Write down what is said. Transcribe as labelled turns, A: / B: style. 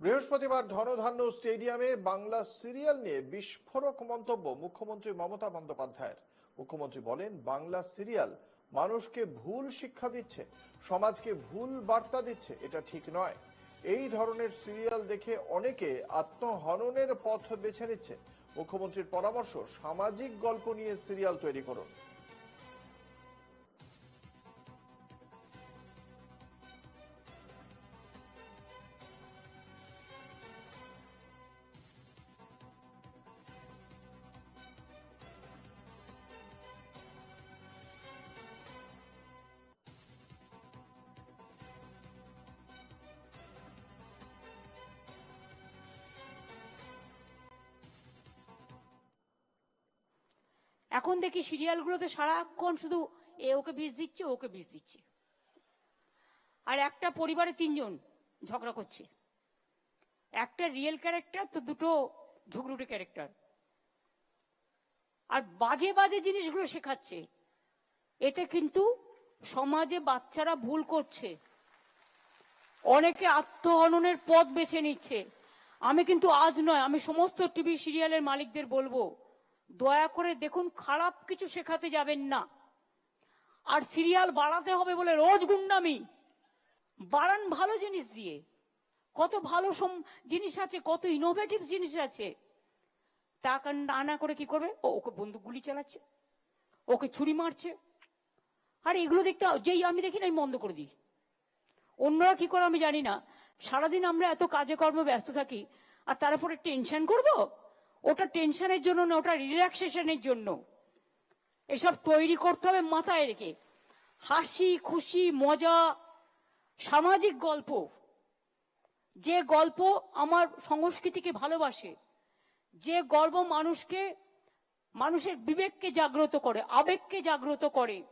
A: বৃহস্পতিবার ধনধান্য স্টেডিয়ামে বাংলা সিরিয়াল নিয়ে বিস্ফোরক মন্তব্য মুখ্যমন্ত্রী মমতা বন্দ্যোপাধ্যায়ের। মুখ্যমন্ত্রী বলেন, বাংলা সিরিয়াল মানুষকে ভুল শিক্ষা দিচ্ছে, সমাজকে ভুল বার্তা দিচ্ছে, এটা ঠিক নয়। এই ধরনের সিরিয়াল দেখে অনেকে আত্মহননের পথ বেছে নিচ্ছে। মুখ্যমন্ত্রীর পরামর্শ, সামাজিক গল্প নিয়ে সিরিয়াল তৈরি করুন।
B: এখন দেখি সিরিয়ালগুলোতে সারাক্ষণ শুধু এ ওকে বিষ দিচ্ছে, ওকে বিষ দিচ্ছে। আর একটা পরিবারে তিনজন ঝগড়া করছে। একটা রিয়েল ক্যারেক্টার তো দুটো ঝুগরুটে ক্যারেক্টার আর বাজে বাজে জিনিসগুলো শেখাচ্ছে। এতে কিন্তু সমাজে বাচ্চারা ভুল করছে। অনেকে আত্মহননের পথ বেছে নিচ্ছে। আমি কিন্তু আজ নয়, আমি সমস্ত টিভি সিরিয়ালের মালিকদের বলব দয়া করে দেখুন, খারাপ কিছু শেখাতে যাবেন না। আর সিরিয়াল বাড়াতে হবে বলে রোজ গুন্ডামি। বাড়ান ভালো জিনিস দিয়ে। কত ভালো জিনিস আছে, কত ইনোভেটিভ জিনিস আছে। তা কারণ না না করে কি করবে? ও, ওকে বন্দুক গুলি চালাচ্ছে, ওকে ছুরি মারছে। আর এগুলো দেখতে যেই আমি দেখি না, আমি বন্ধ করে দিই। অন্যরা কি করে আমি জানি না। সারাদিন আমরা এত কাজে কর্মে ব্যস্ত থাকি, আর তারপরে টেনশন করব? ওটা টেনশনের জন্য না, ওটা রিল্যাক্সেশনের জন্য। এসব তৈরি করতে হবে মাথায় রেখে। হাসি, খুশি, মজা, সামাজিক গল্প। যে গল্প আমার সংস্কৃতিকে ভালোবাসে, যে গল্প মানুষকে, মানুষের বিবেককে জাগ্রত করে, আবেগকে জাগ্রত করে